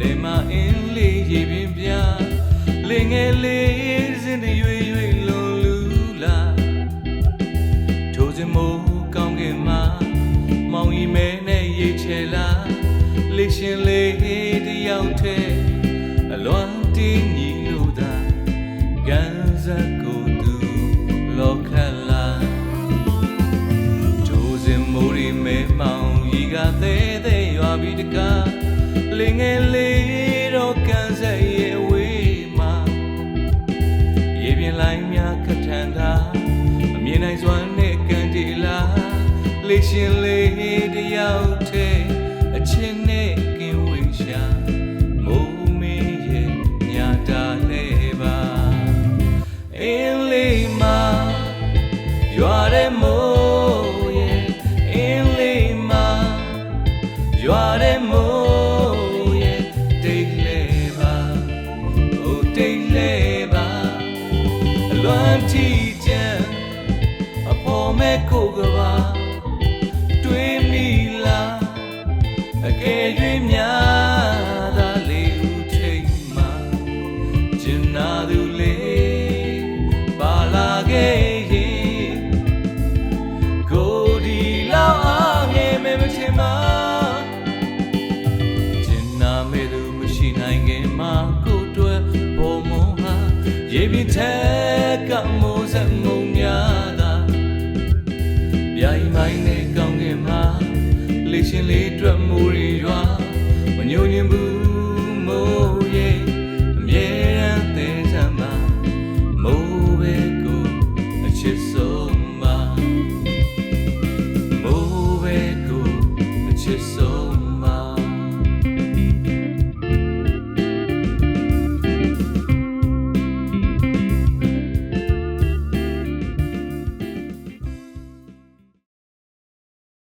လယ်မအင်းလေးရေပင်ပြလင်ငယ်လေးစင်တွေ ရှင်လေးတယောက်တည်းအလွန်တင်းညီလို့သာကန်းစက်ကိုသူလောခလာဂျိုးစင်မိုးရီမဲမောင်ရီကသေးသေးရွာပြီးတကားလင်ငယ်လေးတော့ကန်ဆက်ရဲ့ဝေးမှာရေပြင်လိုင်းများခတ်ထန်တာအမြင်နိုင်စွမ်းနဲ့ကန်တီလာလေးရှင်လေးတယောက် ရွာတဲ့မိုးရဲ့တိတ်လေပါအိုတိတ်လေပါအလွန်ထီချမ်းအဖို့မဲ့ကို င်ခင်မှာကိုတွေ့ဖို့မဟာရေပြင်းထဲကမိုးစက်ငုံများသာပြိုင်မိုင်းနဲ့ကောင်းကင်မှာလေးရှင်လေးတွေ့မှု